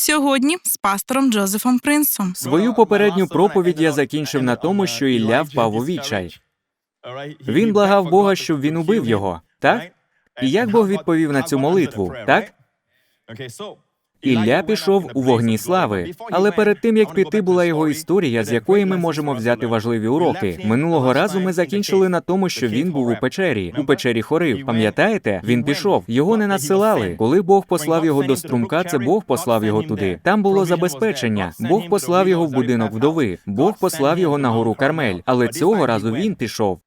Сьогодні з пастором Джозефом Принсом. Свою попередню проповідь я закінчив на тому, що Ілля впав у відчай. Він благав Бога, щоб він убив його, так? І як Бог відповів на цю молитву, так? Ілля пішов у вогні слави, але перед тим як піти була його історія, з якої ми можемо взяти важливі уроки. Минулого разу ми закінчили на тому, що він був у печері, у печері хорив. Пам'ятаєте? Він пішов. Його не надсилали. Коли Бог послав його до струмка, це Бог послав його туди. Там було забезпечення. Бог послав його в будинок вдови. Бог послав його на гору Кармель. Але цього разу він пішов.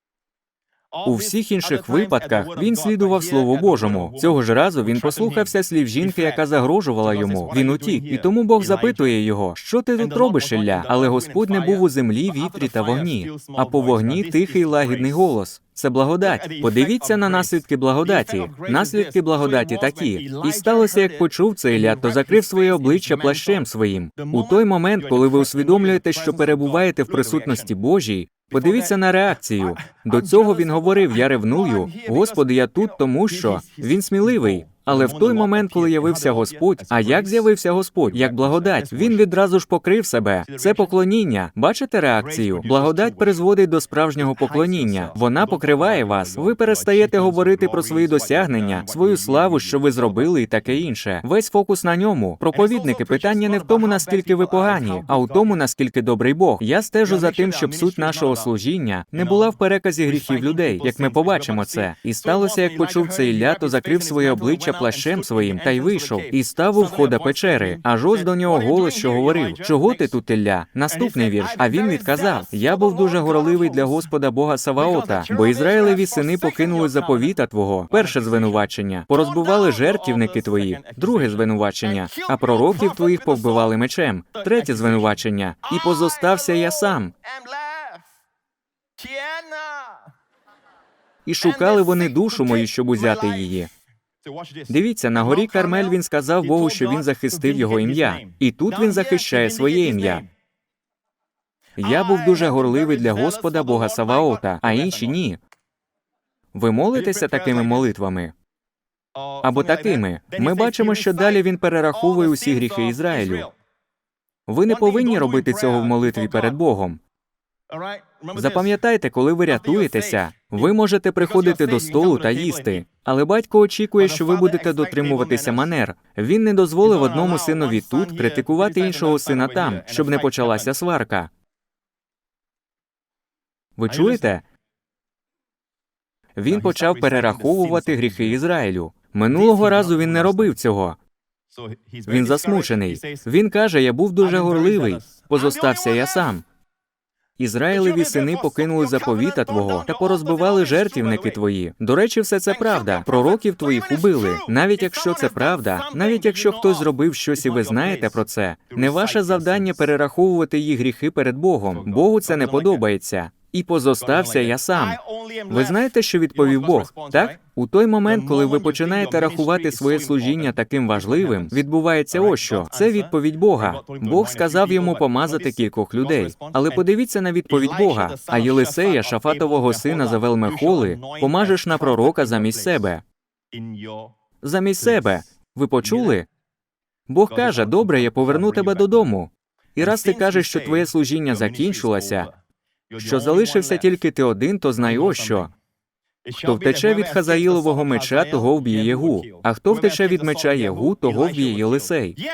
У всіх інших випадках він слідував Слову Божому. Цього ж разу він послухався слів жінки, яка загрожувала йому. Він утік, і тому Бог запитує його, що ти тут робиш, Ілля? Але Господь не був у землі, вітрі та вогні, а по вогні тихий лагідний голос. Це благодать. Подивіться на наслідки благодаті. Наслідки благодаті такі. І сталося, як почув це Ілля, то закрив своє обличчя плащем своїм. У той момент, коли ви усвідомлюєте, що перебуваєте в присутності Божій, Подивіться на реакцію. До цього він говорив: Я ревную. Господи, я тут, тому що він сміливий. Але в той момент, коли явився Господь, а як з'явився Господь, як благодать, він відразу ж покрив себе. Це поклоніння. Бачите реакцію? Благодать призводить до справжнього поклоніння. Вона покриває вас. Ви перестаєте говорити про свої досягнення, свою славу, що ви зробили, і таке інше. Весь фокус на ньому. Проповідники, питання не в тому, наскільки ви погані, а у тому, наскільки добрий Бог. Я стежу за тим, щоб суть нашого служіння не була в переказі гріхів людей, як ми побачимо це. І сталося, як почув це Ілля, то закрив своє обличчя плащем своїм та й вийшов, і став у входа печери. Аж ось до нього голос, що говорив: Чого ти тут, Ілля? Наступний вірш. А він відказав: Я був дуже горливий для Господа Бога Саваота, бо Ізраїлеві сини покинули заповіта твого. Перше звинувачення. Порозбивали жертівники твої. Друге звинувачення. А пророків твоїх повбивали мечем. Третє звинувачення. І позостався я сам. І шукали вони душу мою, щоб узяти її. Дивіться, на горі Кармель він сказав Богу, що він захистив його ім'я, і тут він захищає своє ім'я. Я був дуже горливий для Господа Бога Саваота, а інші ні. Ви молитеся такими молитвами? Або такими. Ми бачимо, що далі він перераховує усі гріхи Ізраїлю. Ви не повинні робити цього в молитві перед Богом. Запам'ятайте, коли ви рятуєтеся, ви можете приходити до столу та їсти. Але батько очікує, що ви будете дотримуватися манер. Він не дозволив одному синові тут критикувати іншого сина там, щоб не почалася сварка. Ви чуєте? Він почав перераховувати гріхи Ізраїлю. Минулого разу він не робив цього. Він засмучений. Він каже: Я був дуже горливий, позостався я сам. Ізраїлеві сини покинули заповіта твого та порозбивали жертівники твої. До речі, все це правда. Пророків твоїх убили. Навіть якщо це правда, навіть якщо хтось зробив щось і ви знаєте про це, не ваше завдання перераховувати її гріхи перед Богом. Богу це не подобається. І позостався я сам. Ви знаєте, що відповів Бог? Так? У той момент, коли ви починаєте рахувати своє служіння таким важливим, відбувається ось що. Це відповідь Бога. Бог сказав йому помазати кількох людей. Але подивіться на відповідь Бога. А Єлисея, Шафатового сина Завелмехоли, помажеш на пророка замість себе. Замість себе. Ви почули? Бог каже: добре, я поверну тебе додому. І раз ти кажеш, що твоє служіння закінчилося, що залишився тільки ти один, то знай ось що. Хто втече від Хазаїлового меча, того вб'є Єгу, а хто втече від меча Єгу, того вб'є Єлисей.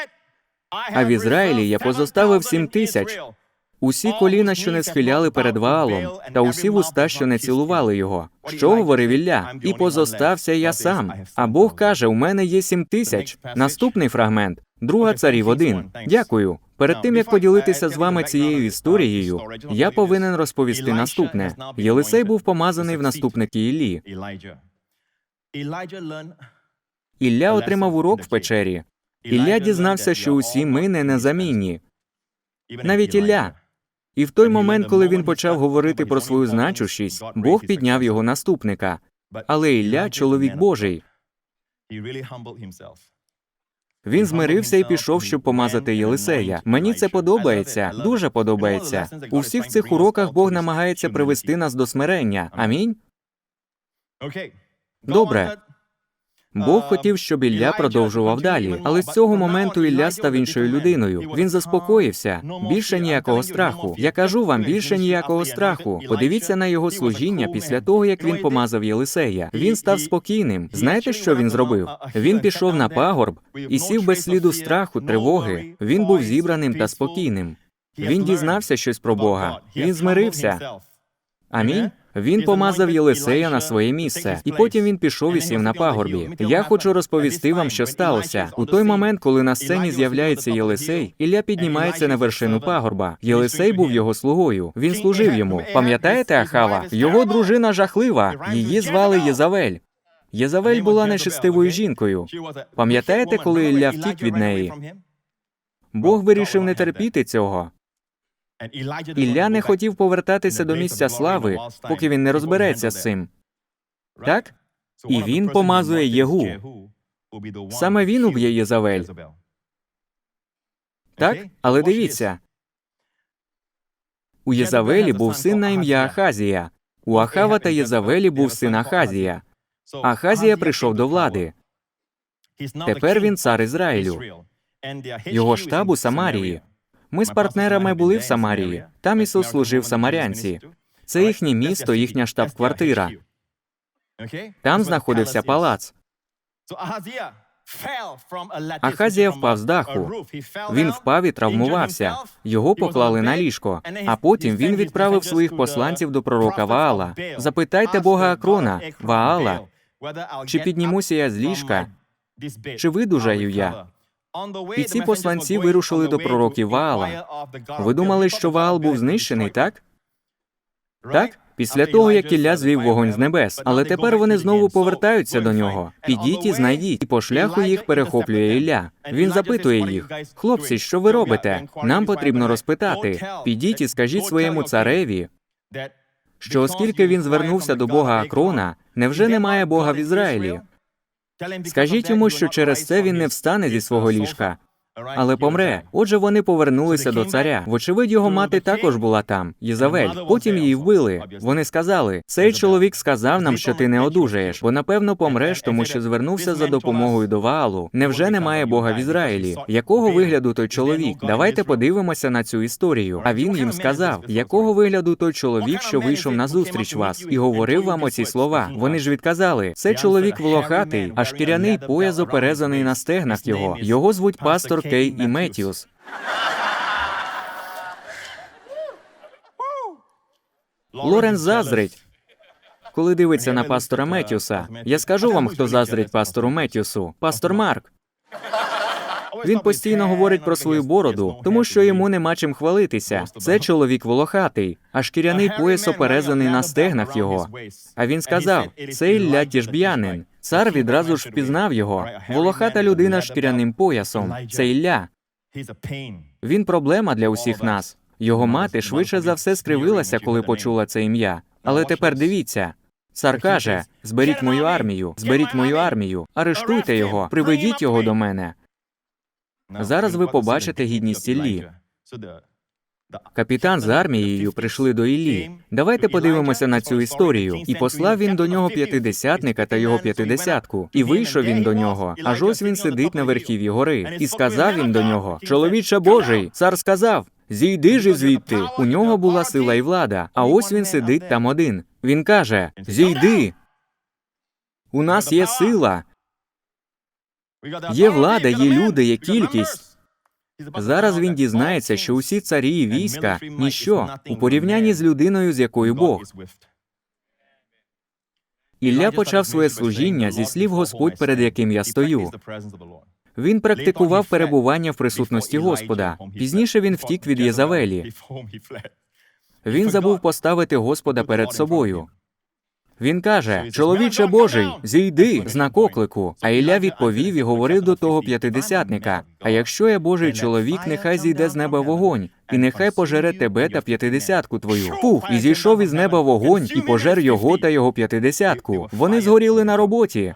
А в Ізраїлі я позоставив сім тисяч. Усі коліна, що не схиляли перед Ваалом, та усі вуста, що не цілували його. Що говорив Ілля? І позостався я сам. А Бог каже: у мене є сім тисяч. Наступний фрагмент. Друга царів один. Дякую. Перед тим як поділитися з вами цією історією, я повинен розповісти наступне. Єлисей був помазаний в наступники Іллі. Ілля отримав урок в печері. Ілля дізнався, що усі ми не незамінні. Навіть Ілля. І в той момент, коли він почав говорити про свою значущість, Бог підняв його наступника. Але Ілля чоловік Божий. Він змирився і пішов, щоб помазати Єлисея. Мені це подобається, дуже подобається. У всіх цих уроках Бог намагається привести нас до смирення. Амінь. Добре. Бог хотів, щоб Ілля продовжував далі, але з цього моменту Ілля став іншою людиною. Він заспокоївся. Більше ніякого страху. Я кажу вам, більше ніякого страху. Подивіться на його служіння після того, як він помазав Єлисея. Він став спокійним. Знаєте, що він зробив? Він пішов на пагорб і сів без сліду страху, тривоги. Він був зібраним та спокійним. Він дізнався щось про Бога. Він змирився. Амінь. Він помазав Єлисея на своє місце, і потім він пішов і сів на пагорбі. Я хочу розповісти вам, що сталося. У той момент, коли на сцені з'являється Єлисей, Ілля піднімається на вершину пагорба. Єлисей був його слугою. Він служив йому. Пам'ятаєте Ахава? Його дружина жахлива. Її звали Єзавель. Єзавель була нечестивою жінкою. Пам'ятаєте, коли Ілля втік від неї? Бог вирішив не терпіти цього. Ілля не хотів повертатися до місця слави, поки він не розбереться з цим. Так? І він помазує Єгу. Саме він уб'є Єзавель. Так? Але дивіться, у Єзавелі був син на ім'я Ахазія. У Ахава та Єзавелі був син Ахазія. Ахазія прийшов до влади. Тепер він цар Ізраїлю. Його штаб у Самарії. Ми з партнерами були в Самарії. Там Ісус служив самарянці. Це їхнє місто, їхня штаб-квартира. Там знаходився палац. Ахазія впав з даху. Він впав і травмувався. Його поклали на ліжко. А потім він відправив своїх посланців до пророка Ваала. Запитайте Бога Акрона, Ваала, чи піднімуся я з ліжка, чи видужаю я? І ці посланці вирушили до пророків Ваала. Ви думали, що Ваал був знищений, так? Так? Після того, як Ілля звів вогонь з небес, але тепер вони знову повертаються до нього. Підіть і знайдіть, і по шляху їх перехоплює Ілля. Він запитує їх: хлопці, що ви робите? Нам потрібно розпитати. Підіть і скажіть своєму цареві, що оскільки він звернувся до Бога Акрона, невже немає Бога в Ізраїлі? Скажіть йому, що через це він не встане зі свого ліжка, але помре. Отже, вони повернулися до царя. Вочевидь, його мати також була там, Єзавель. Потім її вбили. Вони сказали: цей чоловік сказав нам, що ти не одужаєш, бо напевно помреш, тому що звернувся за допомогою до Ваалу. Невже немає Бога в Ізраїлі? Якого вигляду той чоловік? Давайте подивимося на цю історію. А він їм сказав: якого вигляду той чоловік, що вийшов на зустріч вас, і говорив вам оці слова? Вони ж відказали: це чоловік волохатий, а шкіряний пояс оперезаний на стегнах його. Його звуть пастор Кей і Меттіус. Лорен заздрить. Коли дивиться на пастора Метюса, я скажу вам, хто заздрить пастору Метюсу. Пастор Марк. Він постійно говорить про свою бороду, тому що йому нема чим хвалитися. Це чоловік волохатий, а шкіряний пояс оперезаний на стегнах його. А він сказав: це Ілля Тішб'янин. Цар відразу ж впізнав його. Волохата людина з шкіряним поясом. Це Ілля. Він проблема для усіх нас. Його мати швидше за все скривилася, коли почула це ім'я. Але тепер дивіться. Цар каже: зберіть мою армію, зберіть мою армію, арештуйте його, приведіть його до мене. Зараз ви побачите гідність Іллі. Капітан з армією прийшли до Іллі. Давайте подивимося на цю історію. І послав він до нього п'ятидесятника та його п'ятидесятку. І вийшов він до нього. Аж ось він сидить на верхів'ї гори. І сказав він до нього: Чоловіче Божий, цар сказав. Зійди ж звідти. У нього була сила і влада. А ось він сидить там один. Він каже: Зійди. У нас є сила, є влада, є люди, є кількість. Зараз він дізнається, що усі царі і війська ніщо у порівнянні з людиною, з якою Бог. Ілля почав своє служіння зі слів Господь, перед яким я стою. Він практикував перебування в присутності Господа. Пізніше він втік від Єзавелі. Він забув поставити Господа перед собою. Він каже: Чоловіче Божий, зійди, знак оклику. А Ілля відповів і говорив до того п'ятидесятника: А якщо я Божий чоловік, нехай зійде з неба вогонь, і нехай пожере тебе та п'ятидесятку твою. Пух, і зійшов із неба вогонь, і пожер його та його п'ятидесятку. Вони згоріли на роботі.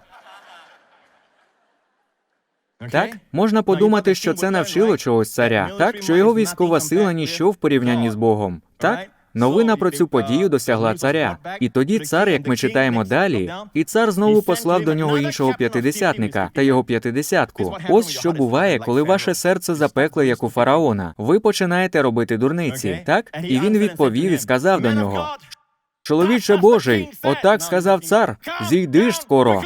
Так можна подумати, що це навчило чогось царя, так що його військова сила ніщо в порівнянні з Богом. Так Новина про цю подію досягла царя. І тоді цар, як ми читаємо далі, і цар знову послав до нього іншого п'ятидесятника та його п'ятидесятку. Ось що буває, коли ваше серце запекле, як у фараона. Ви починаєте робити дурниці, так? І він відповів і сказав до нього: Чоловіче Божий, отак сказав цар, зійди ж скоро.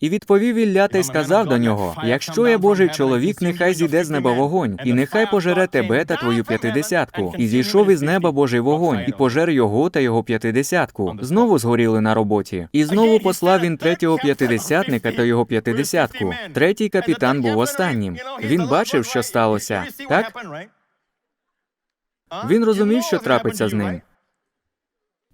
І відповів Ілля та й сказав до нього: Якщо я Божий чоловік, нехай зійде з неба вогонь, і нехай пожере тебе та твою п'ятидесятку. І зійшов із неба Божий вогонь, і пожер його та його п'ятидесятку. Знову згоріли на роботі. І знову послав він третього п'ятидесятника та його п'ятидесятку. Третій капітан був останнім. Він бачив, що сталося. Так він розумів, що трапиться з ним.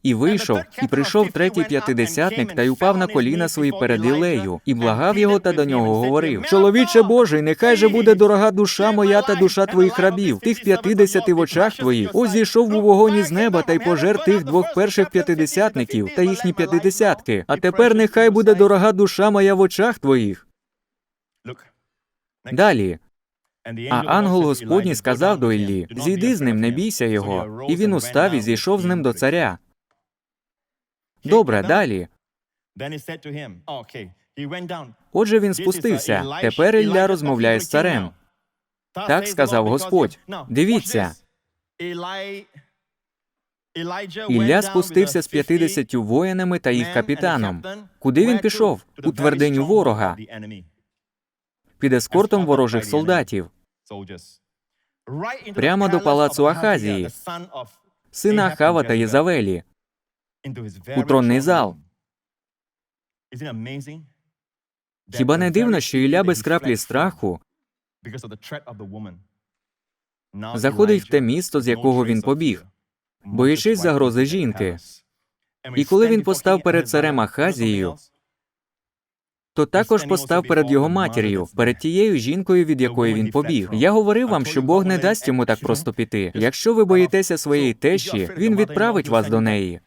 І вийшов, і прийшов третій п'ятидесятник та й упав на коліна свої перед Ілею, і благав його та до нього говорив: Чоловіче Божий, нехай же буде дорога душа моя та душа твоїх рабів, тих п'ятидесяти в очах твоїх. Ось зійшов у вогонь із неба та й пожер тих двох перших п'ятидесятників та їхні п'ятидесятки. А тепер нехай буде дорога душа моя в очах твоїх. Далі. А ангел Господній сказав до Іллі: Зійди з ним, не бійся його. І він устав і зійшов з ним до царя. Добре, далі. Отже, він спустився. Тепер Ілля розмовляє з царем. Так сказав Господь. Дивіться, Ілля спустився з 50 воїнами та їх капітаном. Куди він пішов? У твердиню ворога, під ескортом ворожих солдатів, Прямо до палацу Ахазії, сина Ахава та Єзавелі, у тронний зал. Хіба не дивно, що Ілля без краплі страху заходить в те місто, з якого він побіг, боячись загрози жінки. І коли він постав перед царем Ахазією, то також постав перед його матір'ю, перед тією жінкою, від якої він побіг. Я говорив вам, що Бог не дасть йому так просто піти. Якщо ви боїтеся своєї тещі, він відправить вас до неї.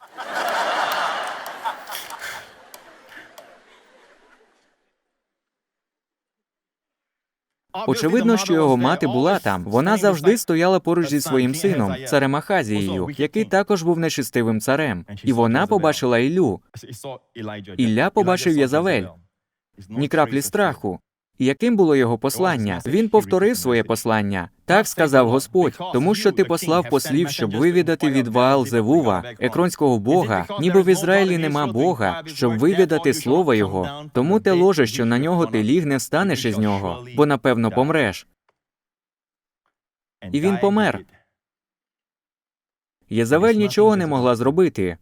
Очевидно, що його мати була там. Вона завжди стояла поруч зі своїм сином, царем Ахазією, який також був нечистивим царем. І вона побачила Іллю. Ілля побачив Єзавель. ні краплі страху. Яким було його послання? Він повторив своє послання. Так сказав Господь, тому що ти послав послів, щоб вивідати від Ваал Зевува, екронського бога, ніби в Ізраїлі нема Бога, щоб вивідати слово його. Тому те ложе, що на нього ти ліг, не встанеш із нього, бо напевно помреш. І він помер. Єзавель нічого не могла зробити.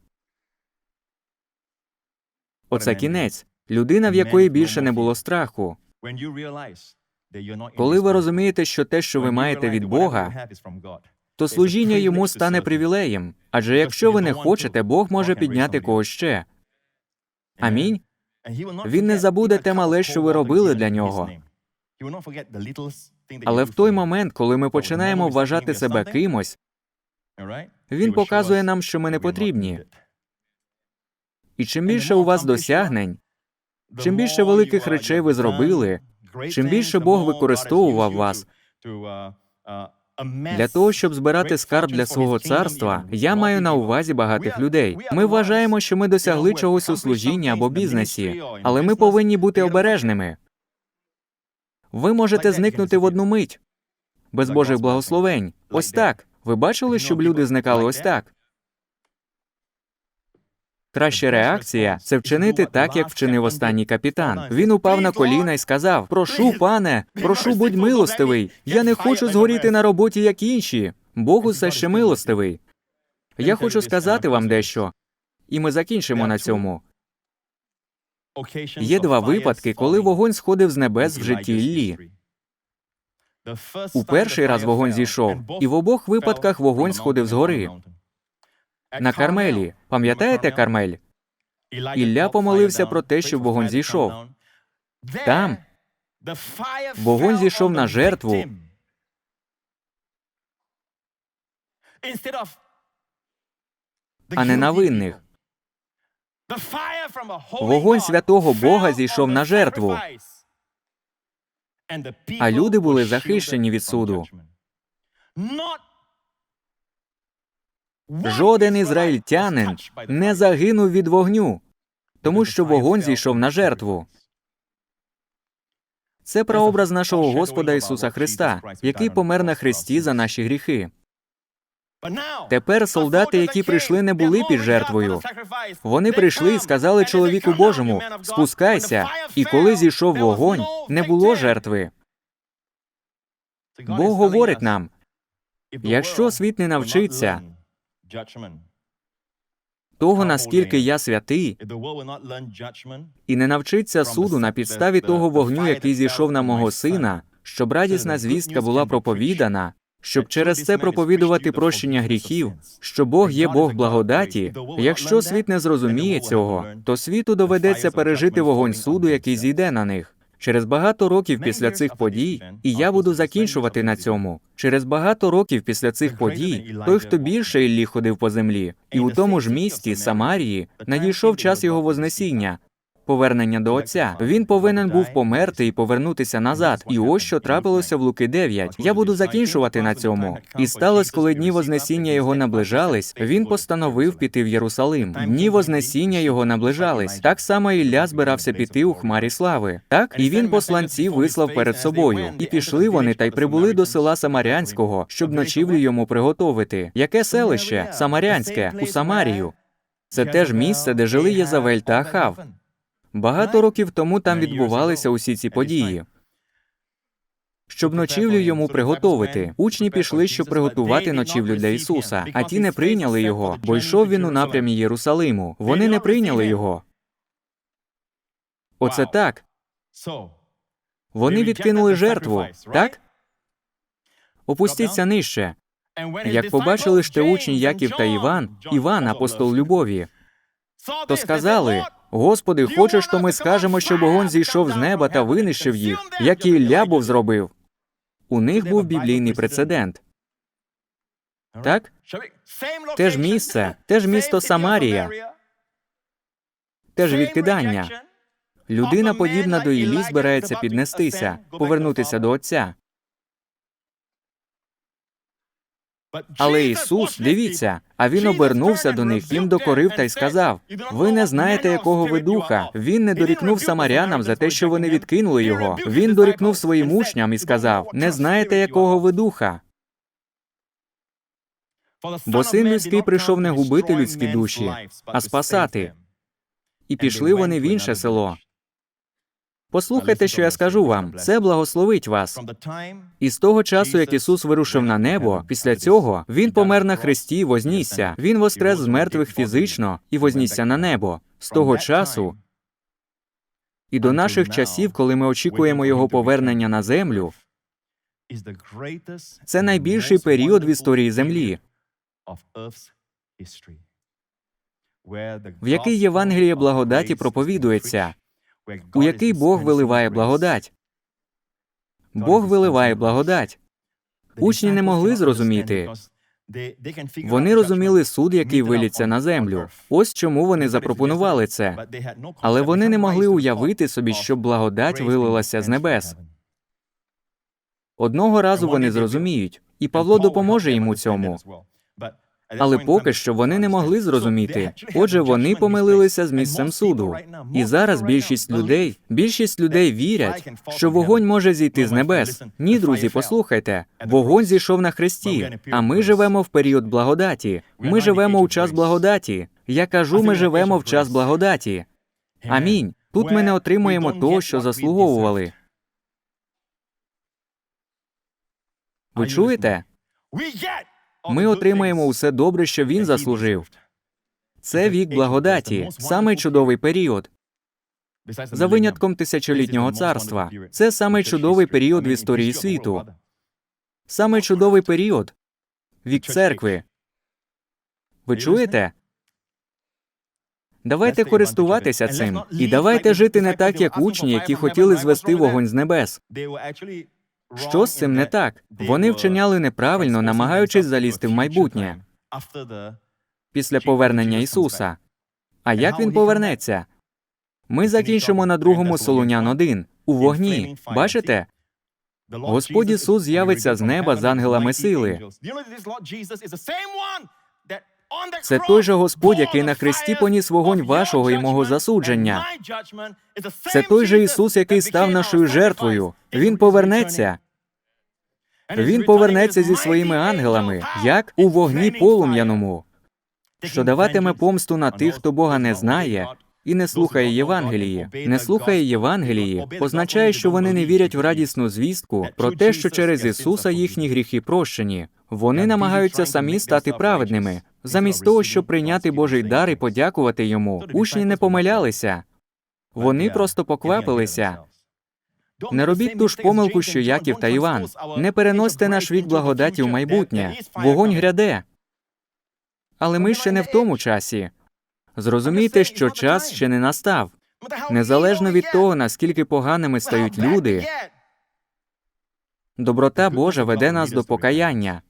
Оце кінець. Людина, в якої більше не було страху. Коли ви розумієте, що те, що ви маєте від Бога, то служіння йому стане привілеєм. Адже якщо ви не хочете, Бог може підняти когось ще. Амінь. Він не забуде те мале, що ви робили для нього. Але в той момент, коли ми починаємо вважати себе кимось, він показує нам, що ми не потрібні. І чим більше у вас досягнень, чим більше великих речей ви зробили, чим більше Бог використовував вас для того, щоб збирати скарб для свого царства, я маю на увазі багатих людей. Ми вважаємо, що ми досягли чогось у служінні або бізнесі, але ми повинні бути обережними. Ви можете зникнути в одну мить без Божих благословень. Ось так. Ви бачили, щоб люди зникали ось так. Краща реакція це вчинити так, як вчинив останній капітан. Він упав на коліна і сказав: Прошу, пане, прошу, будь милостивий. Я не хочу згоріти на роботі, як інші. Бог усе ще милостивий. Я хочу сказати вам дещо, і ми закінчимо на цьому. Є два випадки, коли вогонь сходив з небес в житті Іллі. У перший раз вогонь зійшов, і в обох випадках вогонь сходив з гори. На Кармелі. Пам'ятаєте Кармель? Ілля помолився про те, щоб вогонь зійшов. Там вогонь зійшов на жертву, а не на винних. Вогонь святого Бога зійшов на жертву. А люди були захищені від суду. Жоден ізраїльтянин не загинув від вогню, тому що вогонь зійшов на жертву. Це прообраз нашого Господа Ісуса Христа, який помер на хресті за наші гріхи. Тепер солдати, які прийшли, не були під жертвою. Вони прийшли і сказали чоловіку Божому: спускайся. І коли зійшов вогонь, не було жертви. Бог говорить нам: якщо світ не навчиться того, наскільки я святий, і не навчиться суду на підставі того вогню, який зійшов на мого сина, щоб радісна звістка була проповідана, щоб через це проповідувати прощення гріхів, що Бог є Бог благодаті. Якщо світ не зрозуміє цього, то світу доведеться пережити вогонь суду, який зійде на них. Через багато років після цих подій, і я буду закінчувати на цьому. Через багато років після цих подій, той, хто більше Іллі ходив по землі, і у тому ж місті Самарії надійшов час його вознесіння. Повернення до Отця. Він повинен був померти і повернутися назад. І ось що трапилося в Луки 9. Я буду закінчувати на цьому. І сталося, коли дні Вознесіння його наближались, він постановив піти в Єрусалим. Дні Вознесіння його наближались. Так само Ілля збирався піти у хмарі слави. Так, і він посланців вислав перед собою. І пішли вони та й прибули до села Самарянського, щоб ночівлю йому приготовити. Яке селище? Самарянське, у Самарію. Це теж місце, де жили Єзавель та Ахав. Багато років тому там відбувалися усі ці події. Щоб ночівлю йому приготовити, учні пішли, щоб приготувати ночівлю для Ісуса, а ті не прийняли його, бо йшов він у напрямі Єрусалиму. Вони не прийняли його. Оце так. Вони відкинули жертву, так? Опустіться нижче. Як побачили ж те учні Яків та Іван, Іван, апостол любові, то сказали: Господи, хочеш, то ми скажемо, що вогонь зійшов з неба та винищив їх, як і Ілля був зробив. У них був біблійний прецедент. Так? Теж місце, теж місто Самарія, Теж відкидання. Людина, подібна до Іллі, збирається піднестися, повернутися до Отця. Але Ісус, дивіться, а він обернувся до них, їм докорив та й сказав: Ви не знаєте, якого ви духа. Він не дорікнув самарянам за те, що вони відкинули його. Він дорікнув своїм учням і сказав: Не знаєте, якого ви духа. Бо син людський прийшов не губити людські душі, а спасати. І пішли вони в інше село. Послухайте, що я скажу вам. Це благословить вас. І з того часу, як Ісус вирушив на небо, після цього Він помер на хресті вознісся. Він воскрес з мертвих фізично і вознісся на небо. З того часу і до наших часів, коли ми очікуємо Його повернення на землю, це найбільший період в історії землі, в який Євангеліє благодаті проповідується, у який Бог виливає благодать. Бог виливає благодать. Учні не могли зрозуміти. Вони розуміли суд, який виліться на землю. Ось чому вони запропонували це. Але вони не могли уявити собі, щоб благодать вилилася з небес. Одного разу вони зрозуміють, і Павло допоможе їм у цьому. Але поки що вони не могли зрозуміти. Отже, вони помилилися з місцем суду. І зараз більшість людей, більшість людей вірять, що вогонь може зійти з небес. Ні, друзі, послухайте, вогонь зійшов на хресті, а ми живемо в період благодаті. Ми живемо у час благодаті. Я кажу, ми живемо в час благодаті. Амінь. Тут ми не отримуємо того, що заслуговували. Ви чуєте? Ми отримаємо усе добре, що він заслужив. Це вік благодаті, самий чудовий період. За винятком тисячолітнього царства. Це самий чудовий період в історії світу. Самий чудовий період. Вік церкви. Ви чуєте? Давайте користуватися цим. І давайте жити не так, як учні, які хотіли звести вогонь з небес. Що з цим не так? Вони вчиняли неправильно, намагаючись залізти в майбутнє після повернення Ісуса. А як він повернеться? Ми закінчимо на другому Солунян 1, у вогні. Бачите? Господь Ісус з'явиться з неба з ангелами сили. Це той же Господь, який на хресті поніс вогонь вашого і мого засудження. Це той же Ісус, який став нашою жертвою. Він повернеться. Він повернеться зі своїми ангелами, як у вогні полум'яному, що даватиме помсту на тих, хто Бога не знає і не слухає Євангелії. Не слухає Євангелії означає, що вони не вірять в радісну звістку про те, що через Ісуса їхні гріхи прощені. Вони намагаються самі стати праведними, замість того, щоб прийняти Божий дар і подякувати йому. Учні не помилялися. Вони просто поквапилися. Не робіть ту ж помилку, що Яків та Іван. Не переносьте наш вік благодаті в майбутнє. Вогонь гряде. Але ми ще не в тому часі. Зрозумійте, що час ще не настав. Незалежно від того, наскільки поганими стають люди, доброта Божа веде нас до покаяння.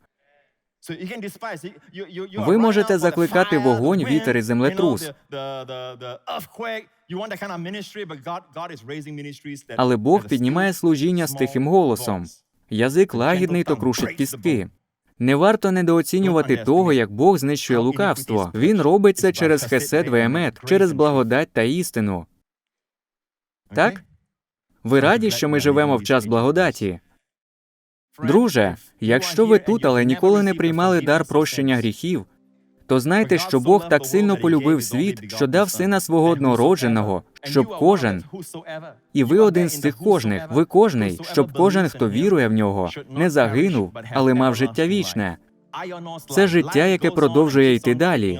Ви можете закликати вогонь, вітер і землетрус. Але Бог піднімає служіння з тихим голосом. Язик лагідний, то крушить кістки. Не варто недооцінювати того, як Бог знищує лукавство. Він робить це через хесед веемет, через благодать та істину. Так? Ви раді, що ми живемо в час благодаті? Друже, якщо ви тут, але ніколи не приймали дар прощення гріхів, то знайте, що Бог так сильно полюбив світ, що дав сина свого однородженого, щоб кожен, і ви один з цих кожних, ви кожний, щоб кожен, хто вірує в нього, не загинув, але мав життя вічне. Це життя, яке продовжує йти далі.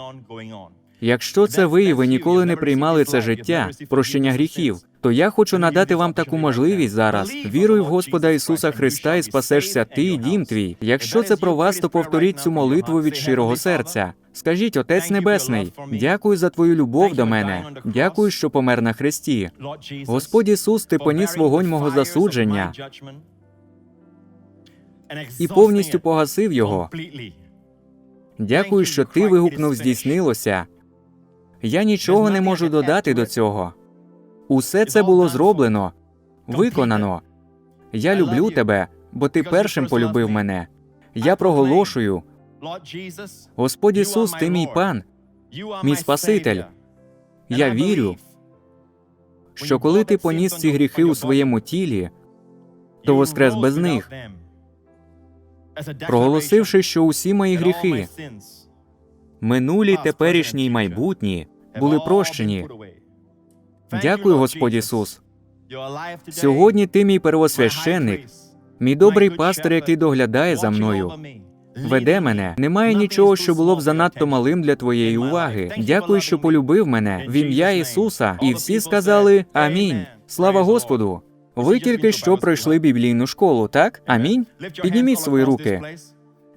Якщо це ви і ви ніколи не приймали це життя, прощення гріхів, то я хочу надати вам таку можливість зараз. Віруй в Господа Ісуса Христа і спасешся ти і дім твій. Якщо це про вас, то повторіть цю молитву від щирого серця. Скажіть, Отець Небесний, дякую за твою любов до мене. Дякую, що помер на хресті. Господь Ісус, ти поніс вогонь мого засудження і повністю погасив його. Дякую, що ти вигукнув здійснилося. Я нічого не можу додати до цього. Усе це було зроблено, виконано. Я люблю тебе, бо ти першим полюбив мене. Я проголошую, Господь Ісус, ти мій пан, мій Спаситель. Я вірю, що коли ти поніс ці гріхи у своєму тілі, то воскрес без них, проголосивши, що усі мої гріхи, минулі, теперішні й майбутні, були прощені. Дякую, Господь Ісус. Сьогодні ти мій первосвященник, мій добрий пастир, який доглядає за мною. Веде мене. Немає нічого, що було б занадто малим для твоєї уваги. Дякую, що полюбив мене в ім'я Ісуса. І всі сказали Амінь. Слава Господу. Ви тільки що пройшли біблійну школу, так? Амінь. Підніміть свої руки.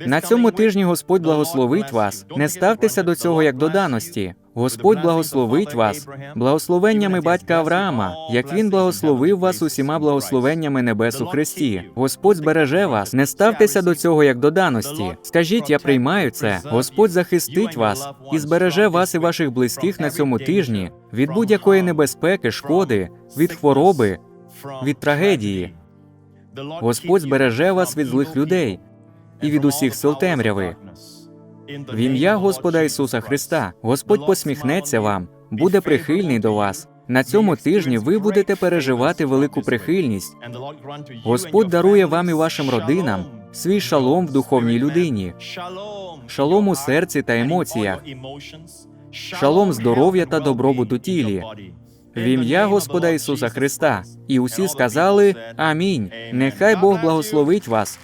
На цьому тижні Господь благословить вас. Не ставтеся до цього як до даності. Господь благословить вас благословеннями батька Авраама, як він благословив вас усіма благословеннями небес у Христі. Господь збереже вас. Не ставтеся до цього як до даності. Скажіть, я приймаю це. Господь захистить вас і збереже вас і ваших близьких на цьому тижні від будь-якої небезпеки, шкоди, від хвороби, від трагедії. Господь збереже вас від злих людей і від усіх сил темряви. В ім'я Господа Ісуса Христа Господь посміхнеться вам, буде прихильний до вас. На цьому тижні ви будете переживати велику прихильність. Господь дарує вам і вашим родинам свій шалом в духовній людині, шалом у серці та емоціях, шалом здоров'я та добробут у тілі. В ім'я Господа Ісуса Христа. І усі сказали Амінь. Нехай Бог благословить вас.